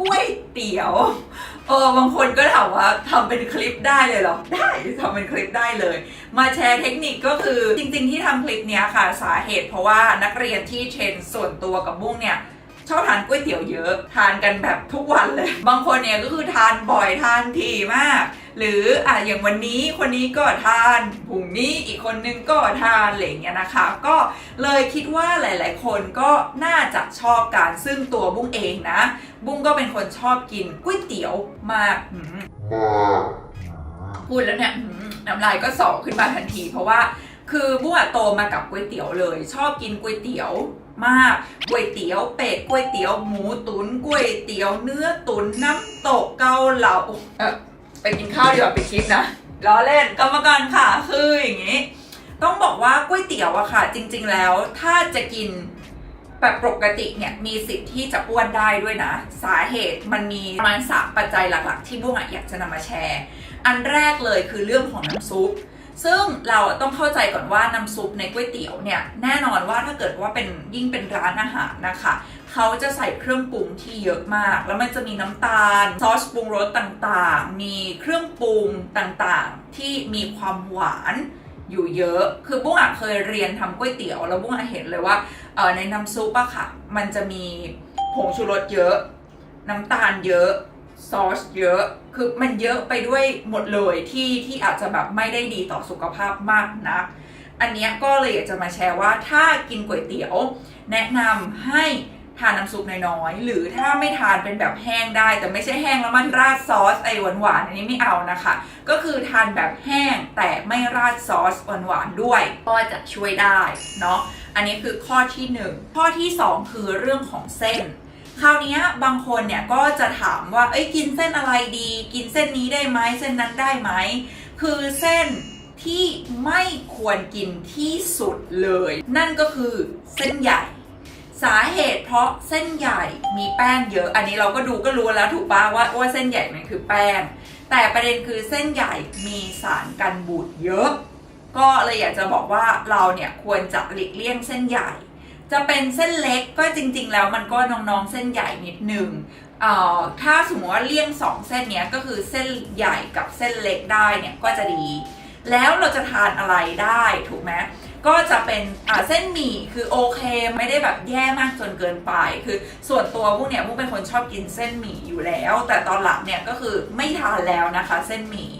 ก๋วยเตี๋ยวเออบางคนก็ถามว่าทำเป็นคลิปได้เลยเหรอ ได้ทำเป็นคลิปได้เลย มาแชร์เทคนิคก็คือจริงๆที่ทำคลิปเนี้ยค่ะสาเหตุเพราะว่านักเรียนที่เทรนส่วนตัวกับบุ้งเนี่ยชอบทานก๋วยเตี๋ยวเยอะ ทานกันแบบทุกวันเลย บางคนเนี่ยก็คือทานบ่อยทานถี่มาก หรืออะอย่างวันนี้คนนี้ก็ทานพรุ่งนี้อีกคนนึงก็ทานอะไรอย่างเงี้ยนะคะ ก็เลยคิดว่าหลาย ๆ คนก็น่าจะชอบการซึ่งตัวบุ้งเองนะ บุ้งก็เป็นคนชอบกินก๋วยเตี๋ยวมากหืมพูดแล้วเนี่ยหืมน้ำลายก็สอขึ้นมาทันที เพราะว่าคือบุ้งอะโตมากับก๋วยเตี๋ยวเลย ชอบกินก๋วยเตี๋ยวมากก๋วยเตี๋ยวเป็ดก๋วยเตี๋ยวหมูตุ๋นก๋วยเตี๋ยวเนื้อตุ๋นน้ำตกเกาเหลาเออ ไปกินข้าวดีกว่าไปคิดนะล้อเล่นกรรมการค่ะคืออย่างนี้ ต้องบอกว่าก๋วยเตี๋ยวอะค่ะ จริง ๆ แล้วถ้าจะกินแบบปกติเนี่ยมีสิทธิ์ที่จะอ้วนได้ด้วยนะ สาเหตุมันมีประมาณสามปัจจัยหลัก ๆ ที่บุ้งอะอยากจะนำมาแชร์ อันแรกเลยคือเรื่องของน้ำซุป ซึ่งเราต้องเข้าใจก่อนว่าน้ำซุปในก๋วยเตี๋ยวเนี่ยแน่นอนว่าถ้าเกิดว่าเป็นยิ่งเป็นร้านอาหารนะคะ เขาจะใส่เครื่องปรุงที่เยอะมาก แล้วมันจะมีน้ำตาลซอสปรุงรสต่างๆ มีเครื่องปรุงต่างๆ ที่มีความหวานอยู่เยอะ คือบุ้งอะเคยเรียนทำก๋วยเตี๋ยว แล้วบุ้งอะเห็นเลยว่าเออในน้ำซุปอะค่ะ มันจะมีผงชูรสเยอะ น้ำตาลเยอะซอสเยอะคือมันเยอะไปด้วยหมดเลยที่ที่อาจจะแบบไม่ได้ดีต่อสุขภาพมากนัก อันเนี้ยก็เลยอยากจะมาแชร์ว่าถ้ากินก๋วยเตี๋ยว แนะนำให้ ทานน้ำซุปน้อยๆ หรือถ้าไม่ทานเป็นแบบแห้งได้ แต่ไม่ใช่แห้งแล้วมันราดซอสไอหวานๆอันนี้ไม่เอานะคะ ก็คือทานแบบแห้งแต่ไม่ราดซอสหวานๆด้วย ก็จะช่วยได้เนาะอันนี้คือข้อที่หนึ่งข้อที่สองคือเรื่องของเส้นคราวนี้บางคนเนี่ยก็จะถามว่าเอ้ยกินเส้นอะไรดี กินเส้นนี้ได้ไหมเส้นนั้นได้ไหมคือเส้นที่ไม่ควรกินที่สุดเลย นั่นก็คือเส้นใหญ่ สาเหตุเพราะเส้นใหญ่มีแป้งเยอะ อันนี้เราก็ดูก็รู้แล้วถูกปะว่าว่าเส้นใหญ่มันคือแป้ง แต่ประเด็นคือเส้นใหญ่มีสารกันบูดเยอะ ก็เลยอยากจะบอกว่าเราเนี่ยควรจะหลีกเลี่ยงเส้นใหญ่ จะเป็นเส้นเล็กก็จริง ๆ แล้วมันก็น้องๆเส้นใหญ่นิดหนึงเอ่อถ้าสมมติว่าเลี่ยงสองเส้นเนี้ยก็คือเส้นใหญ่กับเส้นเล็กได้เนี่ยก็จะดี แล้วเราจะทานอะไรได้ถูกไหม ก็จะเป็นเส้นหมี่คือโอเค ไม่ได้แบบแย่มากจนเกินไป คือส่วนตัวพวกเนี่ยพวกเป็นคนชอบกินเส้นหมี่อยู่แล้ว แต่ตอนหลังเนี่ยก็คือไม่ทานแล้วนะคะ เส้นหมี่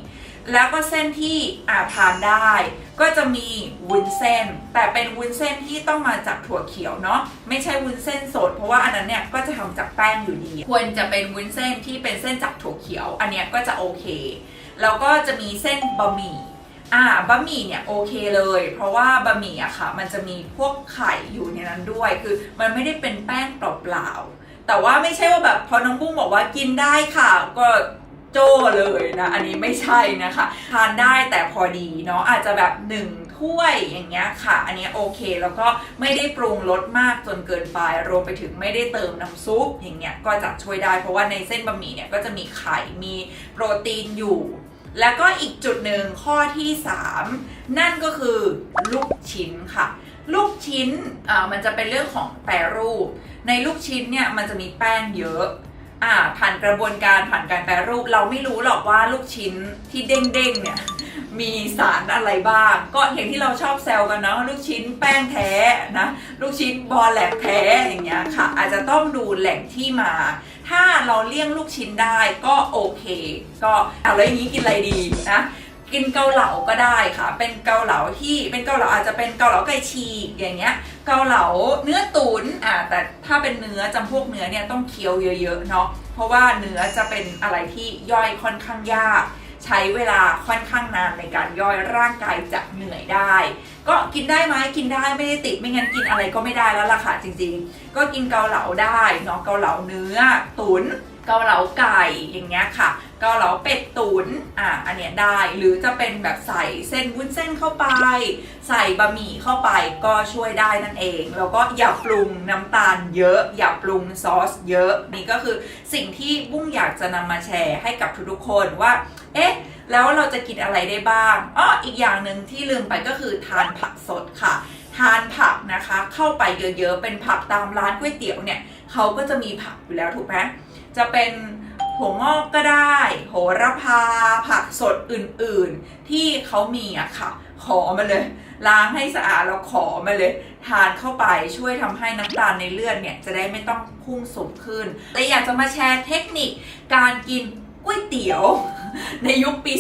แล้วก็เส้นที่อาทานได้ ก็จะมีวุ้นเส้น แต่เป็นวุ้นเส้นที่ต้องมาจากถั่วเขียวเนาะไม่ใช่วุ้นเส้นสด เพราะว่าอันนั้นเนี่ยก็จะทำจากแป้งอยู่ดี ควรจะเป็นวุ้นเส้นที่เป็นเส้นจากถั่วเขียว อันเนี้ยก็จะโอเค แล้วก็จะมีเส้นบะหมี่ อ่าบะหมี่เนี่ยโอเคเลย เพราะว่าบะหมี่อะค่ะ มันจะมีพวกไข่อยู่ในนั้นด้วย คือมันไม่ได้เป็นแป้งเปล่าๆแต่ว่าไม่ใช่ว่าแบบพอน้องบุ้งบอกว่ากินได้ค่ะก็โจ้เลยนะอันนี้ไม่ใช่นะคะ ทานได้แต่พอดีเนาะอาจจะแบบหนึ่งถ้วยอย่างเงี้ยค่ะ อันนี้โอเคแล้วก็ไม่ได้ปรุงรสมากจนเกินไปรวมไปถึงไม่ได้เติมน้ำซุปอย่างเงี้ยก็จะช่วยได้เพราะว่าในเส้นบะหมี่เนี่ยก็จะมีไข่มีโปรตีนอยู่ แล้วก็อีกจุดหนึ่งข้อที่ 3 นั่นก็คือลูกชิ้นค่ะ ลูกชิ้นมันจะเป็นเรื่องของแปรรูป ในลูกชิ้นเนี่ยมันจะมีแป้งเยอะอ่าผ่านกระบวนการผ่านการแปรรูป เราไม่รู้หรอกว่าลูกชิ้นที่เด้งๆเนี่ยมีสารอะไรบ้าง ก็อย่างที่เราชอบแซวกันเนาะลูกชิ้นแป้งแท้นะลูกชิ้นบอลแหลกแท้อย่างเงี้ยค่ะ อาจจะต้องดูแหล่งที่มา ถ้า เราเลี่ยงลูกชิ้นได้ก็โอเค ก็เอาแล้วอย่างนี้กินอะไรดีนะกินเกาเหลาก็ได้ค่ะ เป็นเกาเหลาที่เป็นเกาเหลาอาจจะเป็นเกาเหลาไก่ฉีกอย่างเงี้ย เกาเหลาเนื้อตุนอ่าแต่ถ้าเป็นเนื้อจำพวกเนื้อเนี่ยต้องเคี้ยวเยอะๆเนาะเพราะว่าเนื้อจะเป็นอะไรที่ย่อยค่อนข้างยาก ใช้เวลาค่อนข้างนานในการย่อยร่างกายจะเหนื่อยได้ ก็กินได้ไหมกินได้ไม่ได้ติดไม่งั้นกินอะไรก็ไม่ได้แล้วล่ะค่ะจริงๆ ก็กินเกาเหลาได้เนาะเกาเหลาเนื้อ ตุนเกาเหลาไก่อย่างเงี้ยค่ะ เกาเหลาเป็ดตุนอะอันเนี้ยได้หรือจะเป็นแบบใส่เส้นวุ้นเส้นเข้าไป ใส่บะหมี่เข้าไปก็ช่วยได้นั่นเอง แล้วก็อย่าปรุงน้ำตาลเยอะ อย่าปรุงซอสเยอะ นี่ก็คือสิ่งที่บุ้งอยากจะนำมาแชร์ให้กับทุกๆคนว่า เอ๊ะแล้วเราจะกินอะไรได้บ้างอ้ออีกอย่างหนึ่งที่ลืมไปก็คือทานผักสดค่ะ ทานผักนะคะ เข้าไปเยอะๆ เป็นผักตามร้านก๋วยเตี๋ยวเนี่ย เขาก็จะมีผักอยู่แล้วถูกไหมจะเป็น หัวงอกก็ได้ โหระพา ผักสดอื่นๆ ที่เขามีอะค่ะ ขอมาเลย ล้างให้สะอาดแล้วขอมาเลย ทานเข้าไปช่วยทำให้น้ำตาลในเลือดเนี่ยจะได้ไม่ต้องพุ่งสูงขึ้นแต่อยากจะมาแชร์เทคนิคการกินก๋วยเตี๋ยว ในยุคปี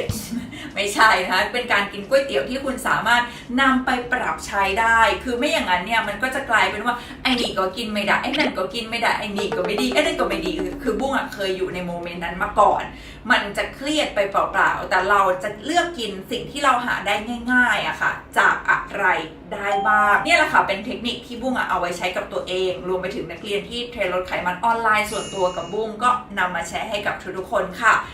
2021 ไม่ใช่นะเป็นการกินก๋วยเตี๋ยวที่คุณสามารถนำไปปรับใช้ได้ คือไม่อย่างนั้นเนี่ยมันก็จะกลายเป็นว่าไอ้นี่ก็กินไม่ได้ไอ้นั่นก็กินไม่ได้ไอ้นี่ก็ไม่ดีไอ้นั่นก็ไม่ดีคือบุ้งอะเคยอยู่ในโมเมนต์นั้นมาก่อน มันจะเครียดไปเปล่าๆแต่เราจะเลือกกินสิ่งที่เราหาได้ง่ายๆอะค่ะ จากอะไรได้บ้างเนี่ยแหละค่ะเป็นเทคนิคที่บุ้งอะเอาไว้ใช้กับตัวเอง รวมไปถึงนักเรียนที่เทรนลดไขมันออนไลน์ส่วนตัวกับบุ้งก็นำมาแชร์ให้กับทุกๆคนค่ะ